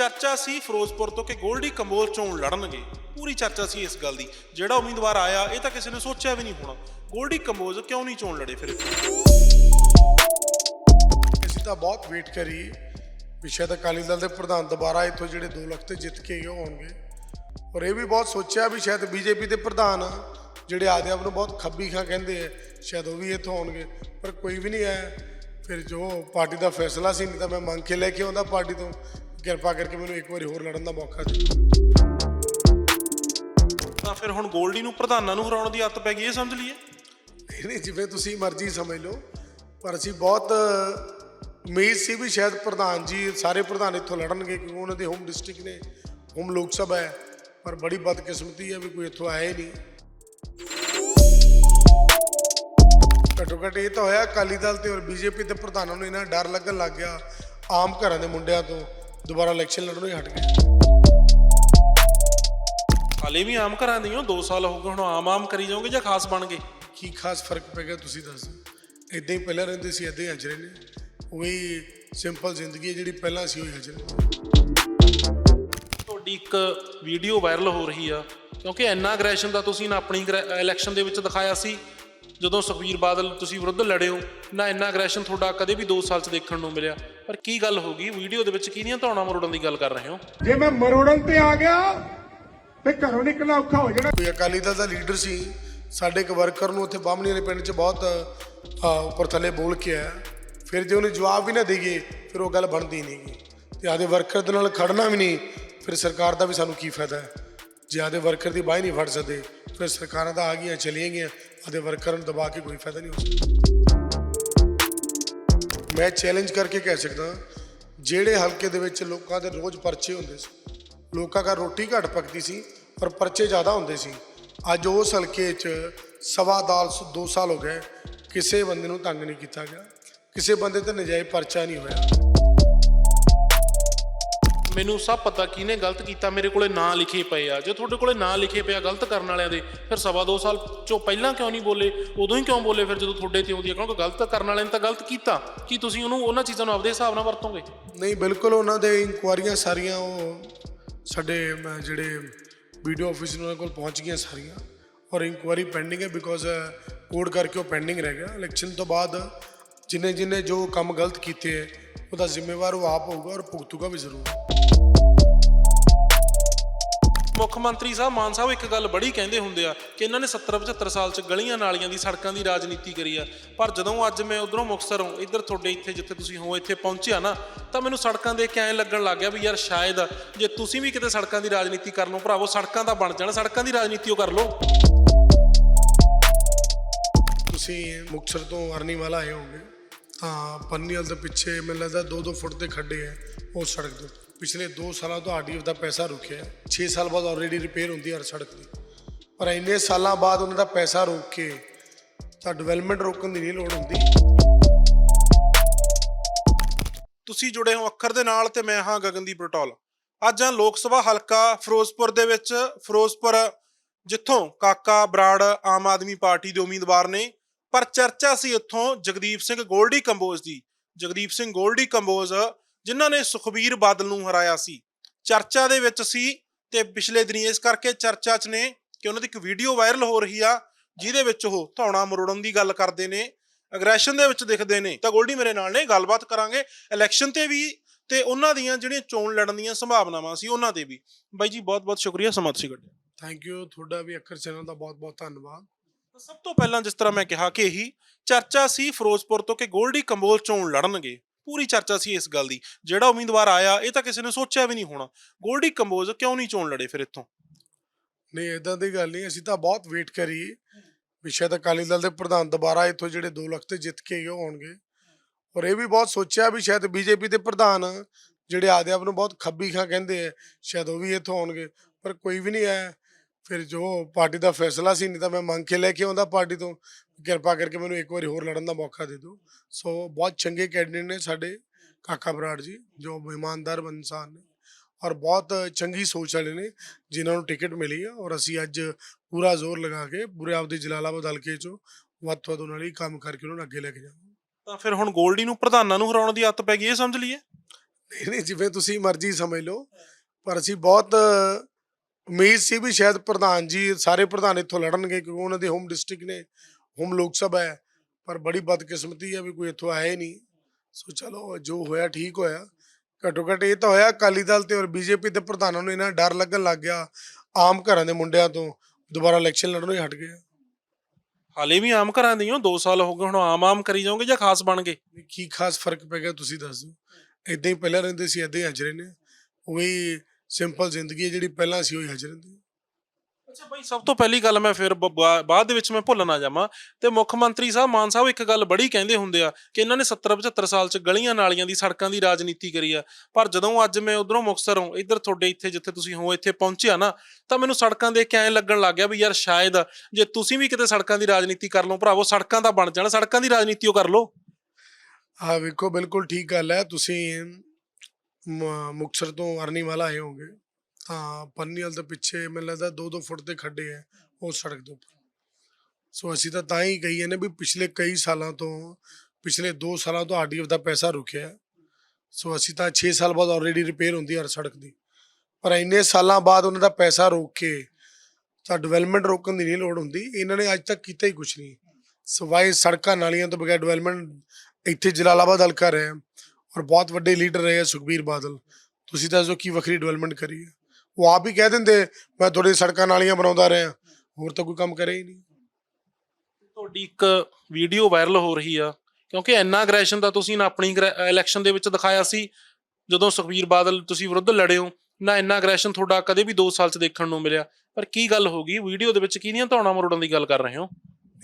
ਚਰਚਾ ਸੀ ਫਿਰੋਜ਼ਪੁਰ ਤੋਂ ਕਿ ਗੋਲਡੀ ਕੰਬੋਲ ਚੋਣ ਲੜਨਗੇ। ਪੂਰੀ ਚਰਚਾ ਸੀ ਇਸ ਗੱਲ ਦੀ। ਜਿਹੜਾ ਉਮੀਦਵਾਰ ਆਇਆ, ਇਹ ਤਾਂ ਕਿਸੇ ਨੇ ਸੋਚਿਆ ਵੀ ਨਹੀਂ ਹੋਣਾ। ਗੋਲਡੀ ਕੰਬੋਜ ਕਿਉਂ ਨਹੀਂ ਚੋਣ ਲੜੇ ਫਿਰ? ਅਸੀਂ ਤਾਂ ਬਹੁਤ ਵੇਟ ਕਰੀ। ਵੀ ਸ਼ਾਇਦ ਅਕਾਲੀ ਦਲ ਦੇ ਪ੍ਰਧਾਨ ਦੁਬਾਰਾ ਇੱਥੋਂ ਜਿਹੜੇ 2 ਲੱਖ ਤੇ ਜਿੱਤ ਕੇ ਗਏ ਹੋਣਗੇ। ਔਰ ਇਹ ਵੀ ਬਹੁਤ ਸੋਚਿਆ ਵੀ ਸ਼ਾਇਦ ਬੀਜੇਪੀ ਦੇ ਪ੍ਰਧਾਨ ਜਿਹੜੇ ਆਦੇ ਆਪ ਨੂੰ ਬਹੁਤ ਖੱਬੀ ਖਾਂ ਕਹਿੰਦੇ ਆ, ਸ਼ਾਇਦ ਉਹ ਵੀ ਇੱਥੋਂ ਆਉਣਗੇ ਪਰ ਕੋਈ ਵੀ ਨਹੀਂ ਆਇਆ। ਫਿਰ ਜੋ ਪਾਰਟੀ ਦਾ ਫੈਸਲਾ ਸੀ, ਨਹੀਂ ਤਾਂ ਮੈਂ ਮੰਗ ਕੇ ਲੈ ਕੇ ਆਉਂਦਾ ਪਾਰਟੀ ਤੋਂ। ਕਿਰਪਾ ਕਰਕੇ ਮੈਨੂੰ ਇੱਕ ਵਾਰੀ ਹੋਰ ਲੜਨ ਦਾ ਮੌਕਾ ਦਿਓ। ਤਾਂ ਫਿਰ ਹੁਣ ਗੋਲਡੀ ਨੂੰ ਪ੍ਰਧਾਨਾਂ ਨੂੰ ਹਰਾਉਣ ਦੀ ਆਦਤ ਪੈ ਗਈ ਇਹ ਸਮਝ ਲਈਏ? ਨਹੀਂ ਨਹੀਂ ਜਿਵੇਂ ਤੁਸੀਂ ਮਰਜ਼ੀ ਸਮਝ ਲਓ ਪਰ ਅਸੀਂ ਬਹੁਤ ਉਮੀਦ ਸੀ ਵੀ ਸ਼ਾਇਦ ਪ੍ਰਧਾਨ ਜੀ ਸਾਰੇ ਪ੍ਰਧਾਨ ਇੱਥੋਂ ਲੜਨਗੇ ਕਿਉਂਕਿ ਉਹਨਾਂ ਦੇ ਹੋਮ ਡਿਸਟ੍ਰਿਕਟ ਨੇ ਹੋਮ ਲੋਕ ਸਭਾ ਹੈ ਪਰ ਬੜੀ ਬਦਕਿਸਮਤੀ ਹੈ ਵੀ ਕੋਈ ਇੱਥੋਂ ਆਇਆ ਹੀ ਨਹੀਂ। ਘੱਟੋ ਘੱਟ ਇਹ ਤਾਂ ਹੋਇਆ ਅਕਾਲੀ ਦਲ ਤੇ ਔਰ ਬੀਜੇਪੀ ਦੇ ਪ੍ਰਧਾਨਾਂ ਨੂੰ ਇਹਨਾਂ ਡਰ ਲੱਗਣ ਲੱਗ ਗਿਆ ਆਮ ਘਰਾਂ ਦੇ ਮੁੰਡਿਆਂ ਤੋਂ। ਦੁਬਾਰਾ ਇਲੈਕਸ਼ਨ ਲੜਨੋਂ ਹੀ ਹਟ ਗਏ। ਹਾਲੇ ਵੀ ਆਮ ਘਰਾਂ ਦੀ ਹੋ 2 ਸਾਲ ਹੋ ਗਏ ਹੁਣ ਆਮ ਆਮ ਕਰੀ ਜਾਓਗੇ ਜਾਂ ਖਾਸ ਬਣ ਗਏ? ਕੀ ਖਾਸ ਫ਼ਰਕ ਪੈ ਗਿਆ ਤੁਸੀਂ ਦੱਸ ਦਿਓ। ਇਦਾਂ ਹੀ ਪਹਿਲਾਂ ਰਹਿੰਦੇ ਸੀ ਇਦਾਂ ਹੀ ਹਜਰੇ ਨੇ ਉਹੀ ਸਿੰਪਲ ਜ਼ਿੰਦਗੀ ਹੈ ਜਿਹੜੀ ਪਹਿਲਾਂ ਸੀ ਉਹੀ ਹਜਰੇ ਤੁਹਾਡੀ ਇੱਕ ਵੀਡੀਓ ਵਾਇਰਲ ਹੋ ਰਹੀ ਆ ਕਿਉਂਕਿ ਇੰਨਾ ਅਗਰੈਸ਼ਨ ਦਾ ਤੁਸੀਂ ਨਾ ਆਪਣੀ ਇਲੈਕਸ਼ਨ ਦੇ ਵਿੱਚ ਦਿਖਾਇਆ ਸੀ। ਜਦੋਂ ਸੁਖਬੀਰ ਬਾਦਲ ਤੁਸੀਂ ਵਿਰੁੱਧ ਲੜੇ ਹੋ ਨਾ ਇੰਨਾ ਅਗਰੈਸ਼ਨ ਤੁਹਾਡਾ ਕਦੇ ਵੀ 2 ਸਾਲ 'ਚ ਦੇਖਣ ਨੂੰ ਮਿਲਿਆ। ਪਰ ਕੀ ਗੱਲ ਹੋ ਗਈ? ਵੀਡੀਓ ਦੇ ਵਿੱਚ ਕਿਹਦੀਆਂ ਧੌਣਾ ਮਰੋੜਨ ਦੀ ਗੱਲ ਕਰ ਰਹੇ ਹੋ? ਜੇ ਮੈਂ ਮਰੋੜਨ ਤੇ ਆ ਗਿਆ ਤੇ ਘਰੋਂ ਨਿਕਲਣਾ ਔਖਾ ਹੋ ਜਾਣਾ। ਕੋਈ ਅਕਾਲੀ ਦਲ ਦਾ ਲੀਡਰ ਸੀ ਸਾਡੇ ਇੱਕ ਵਰਕਰ ਨੂੰ ਉੱਥੇ ਬਾਹਮਣੀ ਵਾਲੇ ਪਿੰਡ 'ਚ ਬਹੁਤ ਉੱਪਰ ਥੱਲੇ ਬੋਲ ਕੇ ਆਇਆ। ਫਿਰ ਜੇ ਉਹਨੇ ਜਵਾਬ ਵੀ ਨਾ ਦੇਈਏ ਫਿਰ ਉਹ ਗੱਲ ਬਣਦੀ ਨਹੀਂ ਗੀ ਤੇ ਆਦੇ ਵਰਕਰ ਦੇ ਨਾਲ ਖੜਨਾ ਵੀ ਨਹੀਂ ਫਿਰ ਸਰਕਾਰ ਦਾ ਵੀ ਸਾਨੂੰ ਕੀ ਫਾਇਦਾ ਹੈ? ਜੇ ਆਦੇ ਵਰਕਰ ਦੀ ਬਾਹ ਨਹੀਂ ਫੜ ਸਕਦੇ ਫਿਰ ਸਰਕਾਰਾਂ ਤਾਂ ਆ ਗਈਆਂ ਚਲੀਆਂ ਗਈਆਂ ਆਦੇ ਵਰਕਰ ਨੂੰ ਦਬਾ ਕੇ ਕੋਈ ਫਾਇਦਾ ਨਹੀਂ ਹੋ ਸਕਦਾ। ਮੈਂ ਚੈਲੰਜ ਕਰਕੇ ਕਹਿ ਸਕਦਾ ਜਿਹੜੇ ਹਲਕੇ ਦੇ ਵਿੱਚ ਲੋਕਾਂ ਦੇ ਰੋਜ਼ ਪਰਚੇ ਹੁੰਦੇ ਸੀ, ਲੋਕਾਂ ਦਾ ਰੋਟੀ ਘੱਟ ਪਕਦੀ ਸੀ, ਪਰ ਪਰਚੇ ਜ਼ਿਆਦਾ ਹੁੰਦੇ ਸੀ। ਅੱਜ ਉਸ ਹਲਕੇ 'ਚ ਸਵਾ ਦਾਲ 2 ਸਾਲ ਹੋ ਗਏ, ਕਿਸੇ ਬੰਦੇ ਨੂੰ ਤੰਗ ਨਹੀਂ ਕੀਤਾ ਗਿਆ, ਕਿਸੇ ਬੰਦੇ ਤੇ ਨਜਾਇਜ਼ ਪਰਚਾ ਨਹੀਂ ਹੋਇਆ। ਮੈਨੂੰ ਸਭ ਪਤਾ ਕਿਹਨੇ ਗਲਤ ਕੀਤਾ ਮੇਰੇ ਕੋਲੇ ਨਾਂ ਲਿਖੇ ਪਏ ਆ। ਜੇ ਤੁਹਾਡੇ ਕੋਲੇ ਨਾਂ ਲਿਖੇ ਪਿਆ ਗਲਤ ਕਰਨ ਵਾਲਿਆਂ ਦੇ ਫਿਰ ਸਵਾ ਦੋ ਸਾਲ ਚੋਂ ਪਹਿਲਾਂ ਕਿਉਂ ਨਹੀਂ ਬੋਲੇ? ਉਦੋਂ ਹੀ ਕਿਉਂ ਬੋਲੇ? ਫਿਰ ਜਦੋਂ ਤੁਹਾਡੇ ਤੇ ਆਉਂਦੀ ਹੈ ਕਿਉਂਕਿ ਗਲਤ ਕਰਨ ਵਾਲਿਆਂ ਨੇ ਤਾਂ ਗਲਤ ਕੀਤਾ। ਕੀ ਤੁਸੀਂ ਉਹਨੂੰ ਉਹਨਾਂ ਚੀਜ਼ਾਂ ਨੂੰ ਆਪਦੇ ਹਿਸਾਬ ਨਾਲ ਵਰਤੋਗੇ? ਨਹੀਂ ਬਿਲਕੁਲ ਉਹਨਾਂ ਦੇ ਇਨਕੁਆਰੀਆਂ ਸਾਰੀਆਂ ਉਹ ਸਾਡੇ ਅਮ, ਜਿਹੜੇ ਵੀਡੀਓ ਆਫਿਸ ਉਹਨਾਂ ਕੋਲ ਪਹੁੰਚ ਗਈਆਂ ਸਾਰੀਆਂ। ਔਰ ਇਨਕੁਆਰੀ ਪੈਂਡਿੰਗ ਹੈ ਬਿਕੋਜ਼ ਕੋਡ ਕਰਕੇ ਉਹ ਪੈਂਡਿੰਗ ਰਹਿ ਗਿਆ। ਇਲੈਕਸ਼ਨ ਤੋਂ ਬਾਅਦ ਜਿਨੇ ਜਿਨੇ ਜੋ ਕੰਮ ਗਲਤ ਕੀਤੇ ਉਹਦਾ ਜ਼ਿੰਮੇਵਾਰ ਉਹ ਆਪ ਹੋਊਗਾ ਔਰ ਭੁਗਤੂਗਾ ਵੀ ਜ਼ਰੂਰ। ਮੁੱਖ ਮੰਤਰੀ ਸਾਹਿਬ ਮਾਨ ਸਾਹਿਬ ਇੱਕ ਗੱਲ ਬੜੀ ਕਹਿੰਦੇ ਹੁੰਦੇ ਆ ਕਿ ਇਹਨਾਂ ਨੇ 70 75 ਸਾਲ ਚ ਗਲੀਆਂ ਨਾਲੀਆਂ ਦੀ ਸੜਕਾਂ ਦੀ ਰਾਜਨੀਤੀ ਕਰੀ ਆ। ਪਰ ਜਦੋਂ ਅੱਜ ਮੈਂ ਉਧਰੋਂ ਮੁਕਤਸਰੋਂ ਇੱਧਰ ਤੁਹਾਡੇ ਇੱਥੇ ਜਿੱਥੇ ਤੁਸੀਂ ਹੋ ਇੱਥੇ ਪਹੁੰਚਿਆ ਨਾ ਤਾਂ ਮੈਨੂੰ ਸੜਕਾਂ ਦੇਖ ਕੇ ਐਂ ਲੱਗਣ ਲੱਗ ਗਿਆ ਵੀ ਯਾਰ ਸ਼ਾਇਦ ਜੇ ਤੁਸੀਂ ਵੀ ਕਿਤੇ ਸੜਕਾਂ ਦੀ ਰਾਜਨੀਤੀ ਕਰ ਲਓ ਭਰਾਵੋ ਸੜਕਾਂ ਤਾਂ ਬਣ ਜਾਣ ਸੜਕਾਂ ਦੀ ਰਾਜਨੀਤੀ ਉਹ ਕਰ ਲਓ। ਤੁਸੀਂ ਮੁਕਤਸਰ ਤੋਂ ਅਰਨੀ ਵਾਲਾ ਆਏ ਹੋਗੇ ਤਾਂ ਪੰਨੀਵਾਲ ਦੇ ਪਿੱਛੇ ਮੈਨੂੰ ਲੱਗਦਾ 2-2 ਫੁੱਟ ਦੇ ਖੱਡੇ ਹੈ ਉਹ ਸੜਕ ਦੇ ਪਿਛਲੇ 2 ਸਾਲਾਂ ਤੋਂ ਆਰਡੀਐਫ ਦਾ ਪੈਸਾ ਰੁਕਿਆ 6 ਸਾਲ ਬਾਅਦ ਆਲਰੇਡੀ ਰਿਪੇਅਰ ਹੁੰਦੀ ਹੈ ਹਰ ਸੜਕ ਦੀ। ਪਰ ਇੰਨੇ ਸਾਲਾਂ ਬਾਅਦ ਉਹਨਾਂ ਦਾ ਪੈਸਾ ਰੋਕ ਕੇ ਤਾਂ ਡਿਵੈਲਪਮੈਂਟ ਰੋਕਣ ਦੀ ਨਹੀਂ ਲੋੜ ਹੁੰਦੀ। ਤੁਸੀਂ ਜੁੜੇ ਹੋ ਅੱਖਰ ਦੇ ਨਾਲ ਤੇ ਮੈਂ ਹਾਂ ਗਗਨਦੀਪ ਰਟੌਲ। ਅੱਜ ਆ ਲੋਕ ਸਭਾ ਹਲਕਾ ਫਿਰੋਜ਼ਪੁਰ ਦੇ ਵਿੱਚ, ਫਿਰੋਜ਼ਪੁਰ ਜਿੱਥੋਂ ਕਾਕਾ, ਬਰਾੜ ਆਮ ਆਦਮੀ ਪਾਰਟੀ ਦੇ ਉਮੀਦਵਾਰ ਨੇ ਪਰ ਚਰਚਾ ਸੀ ਉੱਥੋਂ ਜਗਦੀਪ ਸਿੰਘ ਗੋਲਡੀ ਕੰਬੋਜ ਦੀ। ਜਗਦੀਪ ਸਿੰਘ ਗੋਲਡੀ ਕੰਬੋਜ, ਜਿਨ੍ਹਾਂ ਨੇ ਸੁਖਬੀਰ ਬਾਦਲ ਨੂੰ ਹਰਾਇਆ ਸੀ। ਚਰਚਾ ਦੇ ਵਿੱਚ ਸੀ ਤੇ ਪਿਛਲੇ ਦਿਨੀ ਇਸ ਕਰਕੇ ਚਰਚਾ 'ਚ ਨੇ ਕਿ ਉਹਨਾਂ ਦੀ ਇੱਕ ਵੀਡੀਓ ਵਾਇਰਲ ਹੋ ਰਹੀ ਆ, ਜਿਹਦੇ ਵਿੱਚ ਉਹ ਧੌਣਾ ਮਰੋੜਨ ਦੀ ਗੱਲ ਕਰਦੇ ਨੇ ਅਗਰੈਸ਼ਨ ਦੇ ਵਿੱਚ ਦਿਖਦੇ ਨੇ। ਤਾਂ ਗੋਲਡੀ ਮੇਰੇ ਨਾਲ ਨੇ, ਗੱਲਬਾਤ ਕਰਾਂਗੇ। ਇਲੈਕਸ਼ਨ ਤੇ ਵੀ ਤੇ ਉਹਨਾਂ ਦੀਆਂ ਜਿਹੜੀਆਂ ਚੋਣ ਲੜਨ ਦੀਆਂ ਸੰਭਾਵਨਾਵਾਂ ਸੀ, ਉਹਨਾਂ ਤੇ ਵੀ। ਬਾਈ ਜੀ ਬਹੁਤ ਬਹੁਤ ਸ਼ੁਕਰੀਆ, ਸਮਾਂ ਤੁਸੀਂ ਕੱਢਿਆ। ਥੈਂਕ ਯੂ ਤੁਹਾਡਾ ਵੀ ਅੱਖਰ ਚੈਨਲ ਦਾ ਬਹੁਤ ਬਹੁਤ ਧੰਨਵਾਦ। ਸਭ ਤੋਂ ਪਹਿਲਾਂ ਜਿਸ ਤਰ੍ਹਾਂ ਮੈਂ ਕਿਹਾ ਕਿ ਇਹੀ ਚਰਚਾ ਸੀ ਫਿਰੋਜ਼ਪੁਰ ਤੋਂ ਕਿ ਗੋਲਡੀ ਕੰਬੋਲ ਚੋਣ ਲੜਨਗੇ। ਪੂਰੀ ਚਰਚਾ ਸੀ ਇਸ ਗੱਲ ਦੀ। ਜਿਹੜਾ ਉਮੀਦਵਾਰ ਆਇਆ, ਇਹ ਤਾਂ ਕਿਸੇ ਨੇ ਸੋਚਿਆ ਵੀ ਨਹੀਂ ਹੋਣਾ। ਗੋਲਡੀ ਕੰਬੋਜ ਕਿਉਂ ਨਹੀਂ ਚੋਣ ਲੜੇ ਫਿਰ ਇੱਥੋਂ? ਨਹੀਂ ਇਦਾਂ ਦੀ ਗੱਲ ਨਹੀਂ। ਅਸੀਂ ਤਾਂ ਬਹੁਤ ਵੇਟ ਕਰੀਏ ਵੀ ਸ਼ਾਇਦ ਅਕਾਲੀ ਦਲ ਦੇ ਪ੍ਰਧਾਨ ਦੁਬਾਰਾ ਇੱਥੋਂ ਜਿਹੜੇ 2 ਲੱਖ ਤੇ ਜਿੱਤ ਕੇ ਗਏ ਹੋਣਗੇ। ਔਰ ਇਹ ਵੀ ਬਹੁਤ ਸੋਚਿਆ ਵੀ ਸ਼ਾਇਦ ਬੀਜੇਪੀ ਦੇ ਪ੍ਰਧਾਨ ਜਿਹੜੇ ਆਦੇ ਆਪ ਨੂੰ ਬਹੁਤ ਖੱਬੀ ਖਾਂ ਕਹਿੰਦੇ ਆ, ਸ਼ਾਇਦ ਉਹ ਵੀ ਇੱਥੋਂ ਆਉਣਗੇ। ਪਰ ਕੋਈ ਵੀ ਨਹੀਂ ਆਇਆ। ਫਿਰ ਜੋ ਪਾਰਟੀ ਦਾ ਫੈਸਲਾ ਸੀ ਨਹੀਂ ਤਾਂ ਮੈਂ ਮੰਗ ਕੇ ਲੈ ਕੇ ਆਉਂਦਾ ਪਾਰਟੀ ਤੋਂ। ਕਿਰਪਾ ਕਰਕੇ ਮੈਨੂੰ ਇੱਕ ਵਾਰੀ ਹੋਰ ਲੜਨ ਦਾ ਮੌਕਾ ਦੇ ਦਿਓ। ਸੋ ਬਹੁਤ ਚੰਗੇ ਕੈਂਡੀਡੇਟ ਨੇ ਸਾਡੇ ਕਾਕਾ ਬਰਾੜ ਜੀ ਜੋ ਇਮਾਨਦਾਰ ਇਨਸਾਨ ਨੇ ਔਰ ਬਹੁਤ ਚੰਗੀ ਸੋਚ ਵਾਲੇ ਨੇ ਜਿਨ੍ਹਾਂ ਨੂੰ ਟਿਕਟ ਮਿਲੀ ਆ। ਔਰ ਅਸੀਂ ਅੱਜ ਪੂਰਾ ਜ਼ੋਰ ਲਗਾ ਕੇ ਪੂਰੇ ਆਪਦੇ ਜਲਾਲਾਬਾਦ ਹਲਕੇ ਚੋਂ ਵੱਧ ਤੋਂ ਵੱਧ ਉਹਨਾਂ ਲਈ ਕੰਮ ਕਰਕੇ ਉਹਨਾਂ ਨੂੰ ਅੱਗੇ ਲੈ ਕੇ ਜਾਵਾਂਗੇ। ਤਾਂ ਫਿਰ ਹੁਣ ਗੋਲਡੀ ਨੂੰ ਪ੍ਰਧਾਨਾਂ ਨੂੰ ਹਰਾਉਣ ਦੀ ਆਦਤ ਪੈ ਗਈ ਇਹ ਸਮਝ ਲਈਏ? ਨਹੀਂ ਨਹੀਂ ਜਿਵੇਂ ਤੁਸੀਂ ਮਰਜ਼ੀ ਸਮਝ ਲਓ। ਪਰ ਅਸੀਂ ਬਹੁਤ ਉਮੀਦ ਸੀ ਵੀ ਸ਼ਾਇਦ ਪ੍ਰਧਾਨ ਜੀ ਸਾਰੇ ਪ੍ਰਧਾਨ ਇੱਥੋਂ ਲੜਨਗੇ ਕਿਉਂਕਿ ਉਹਨਾਂ ਦੇ ਹੋਮ ਡਿਸਟ੍ਰਿਕਟ ਨੇ ਹੋਮ ਲੋਕ ਸਭਾ ਹੈ ਪਰ ਬੜੀ ਬਦਕਿਸਮਤੀ ਹੈ ਵੀ ਕੋਈ ਇੱਥੋਂ ਆਇਆ ਹੀ ਨਹੀਂ। ਸੋ ਚਲੋ ਜੋ ਹੋਇਆ ਠੀਕ ਹੋਇਆ। ਘੱਟੋ ਘੱਟ ਇਹ ਤਾਂ ਹੋਇਆ ਅਕਾਲੀ ਦਲ ਤੇ ਔਰ ਬੀਜੇਪੀ ਦੇ ਪ੍ਰਧਾਨਾਂ ਨੂੰ ਇਹਨਾਂ ਡਰ ਲੱਗਣ ਲੱਗ ਗਿਆ ਆਮ ਘਰਾਂ ਦੇ ਮੁੰਡਿਆਂ ਤੋਂ ਦੁਬਾਰਾ ਇਲੈਕਸ਼ਨ ਲੜਨੋਂ ਹੀ ਹਟ ਗਏ। ਹਾਲੇ ਵੀ ਆਮ ਘਰਾਂ ਦੀ ਹੋ 2 ਸਾਲ ਹੋ ਗਏ ਹੁਣ ਆਮ ਆਮ ਕਰੀ ਜਾਓਗੇ ਜਾਂ ਖਾਸ ਬਣ ਗਏ? ਕੀ ਖਾਸ ਫ਼ਰਕ ਪੈ ਗਿਆ ਤੁਸੀਂ ਦੱਸ ਦਿਓ। ਇਦਾਂ ਹੀ ਪਹਿਲਾਂ ਰਹਿੰਦੇ ਸੀ ਇਦਾਂ ਹੀ ਹਜ ਰਹੇ ਨੇ ਉਹੀ ਸਿੰਪਲ ਜ਼ਿੰਦਗੀ ਹੈ ਜਿਹੜੀ ਪਹਿਲਾਂ ਸੀ ਉਹੀ ਹਜ ਰਹਿੰਦੀ ਅੱਛਾ ਬਾਈ ਸਭ ਤੋਂ ਪਹਿਲੀ ਗੱਲ ਮੈਂ ਫਿਰ ਬ- ਬਾ- ਬਾਅਦ ਦੇ ਵਿੱਚ ਮੈਂ ਭੁੱਲ ਨਾ ਜਾਵਾਂ ਤੇ ਮੁੱਖ ਮੰਤਰੀ ਸਾਹਿਬ ਮਾਨ ਸਾਹਿਬ ਇੱਕ ਗੱਲ ਬੜੀ ਕਹਿੰਦੇ ਹੁੰਦੇ ਆ ਕਿ ਇਹਨਾਂ ਨੇ 70 75 ਸਾਲ ਚ ਗਲੀਆਂ ਨਾਲੀਆਂ ਦੀ ਸੜਕਾਂ ਦੀ ਰਾਜਨੀਤੀ ਕਰੀ ਆ। ਪਰ ਜਦੋਂ ਅੱਜ ਮੈਂ ਉਧਰੋਂ ਮੁਕਤਸਰੋਂ ਇੱਧਰ ਤੁਹਾਡੇ ਇੱਥੇ ਜਿੱਥੇ ਤੁਸੀਂ ਹੋ ਇੱਥੇ ਪਹੁੰਚਿਆ ਨਾ ਤਾਂ ਮੈਨੂੰ ਸੜਕਾਂ ਦੇਖ ਕੇ ਐਂ ਲੱਗਣ ਲੱਗ ਗਿਆ ਵੀ ਯਾਰ ਸ਼ਾਇਦ ਜੇ ਤੁਸੀਂ ਵੀ ਕਿਤੇ ਸੜਕਾਂ ਦੀ ਰਾਜਨੀਤੀ ਕਰ ਲਓ ਭਰਾਵੋ ਸੜਕਾਂ ਦਾ ਬਣ ਜਾਣਾ ਸੜਕਾਂ ਦੀ ਰਾਜਨੀਤੀ ਉਹ ਕਰ ਲਓ। ਹਾਂ ਵੇਖੋ ਬਿਲਕੁਲ ਠੀਕ ਗੱਲ ਹੈ। ਤੁਸੀਂ ਮ- ਮੁਕਤਸਰ ਤੋਂ ਅਰਨੀਵਾਲਾ ਆਏ ਹੋਗੇ ਤਾਂ ਪੰਨੀਵਾਲ ਦੇ ਪਿੱਛੇ ਮੈਨੂੰ ਲੱਗਦਾ 2-2 ਫੁੱਟ ਦੇ ਖੱਡੇ ਹੈ ਉਹ ਸੜਕ ਦੇ ਉੱਪਰ। ਸੋ ਅਸੀਂ ਤਾਂ ਤਾਂ ਹੀ ਕਹੀਏ ਨੇ ਵੀ ਪਿਛਲੇ ਕਈ ਸਾਲਾਂ ਤੋਂ, ਪਿਛਲੇ 2 ਸਾਲਾਂ ਤੋਂ ਆਰਡੀਐਫ ਦਾ ਪੈਸਾ ਰੁਕਿਆ ਸੋ ਅਸੀਂ ਤਾਂ 6 ਸਾਲ ਬਾਅਦ ਆਲਰੇਡੀ ਰਿਪੇਅਰ ਹੁੰਦੀ ਹਰ ਸੜਕ ਦੀ। ਪਰ ਇੰਨੇ ਸਾਲਾਂ ਬਾਅਦ ਉਹਨਾਂ ਦਾ ਪੈਸਾ ਰੋਕ ਕੇ ਤਾਂ ਡਿਵੈਲਪਮੈਂਟ ਰੋਕਣ ਦੀ ਨਹੀਂ ਲੋੜ ਹੁੰਦੀ, ਇਹਨਾਂ ਨੇ ਅੱਜ ਤੱਕ ਕੀਤਾ ਹੀ ਕੁਝ ਨਹੀਂ। ਸਵਾਏ ਸੜਕਾਂ ਨਾਲੀਆਂ ਤੋਂ ਬਗੈਰ ਡਿਵੈਲਪਮੈਂਟ ਇੱਥੇ ਜਲਾਲਾਬਾਦ ਹਲਕਾ ਰਿਹਾ ਔਰ ਬਹੁਤ ਵੱਡੇ ਲੀਡਰ ਰਹੇ ਸੁਖਬੀਰ ਬਾਦਲ। ਤੁਸੀਂ ਦੱਸੋ ਕੀ ਵੱਖਰੀ ਡਿਵੈਲਪਮੈਂਟ ਕਰੀ ਹੈ ਉਹ ਆਪ ਹੀ ਕਹਿ ਦਿੰਦੇ ਮੈਂ ਤੁਹਾਡੀ ਸੜਕਾਂ ਨਾਲੀਆਂ ਬਣਾਉਂਦਾ ਰਿਹਾ। ਹੋਰ ਤਾਂ ਕੋਈ ਕੰਮ ਕਰਿਆ ਹੀ ਨਹੀਂ। ਤੁਹਾਡੀ ਇੱਕ ਵੀਡੀਓ ਵਾਇਰਲ ਹੋ ਰਹੀ ਆ। ਕਿਉਂਕਿ ਇੰਨਾ ਅਗਰੈਸ਼ਨ ਦਾ ਤੁਸੀਂ ਨਾ ਆਪਣੀ ਇਲੈਕਸ਼ਨ ਦੇ ਵਿੱਚ ਦਿਖਾਇਆ ਸੀ। ਜਦੋਂ ਸੁਖਬੀਰ ਬਾਦਲ ਤੁਸੀਂ ਵਿਰੁੱਧ ਲੜੇ ਹੋ ਨਾ ਇੰਨਾ ਅਗਰੈਸ਼ਨ ਤੁਹਾਡਾ ਕਦੇ ਵੀ 2 ਸਾਲ ਚ ਦੇਖਣ ਨੂੰ ਮਿਲਿਆ। ਪਰ ਕੀ ਗੱਲ ਹੋ ਗਈ? ਵੀਡੀਓ ਦੇ ਵਿੱਚ ਕਿਹਦੀਆਂ ਧੌਣਾ ਮਰੋੜਨ ਦੀ ਗੱਲ ਕਰ ਰਹੇ ਹੋ?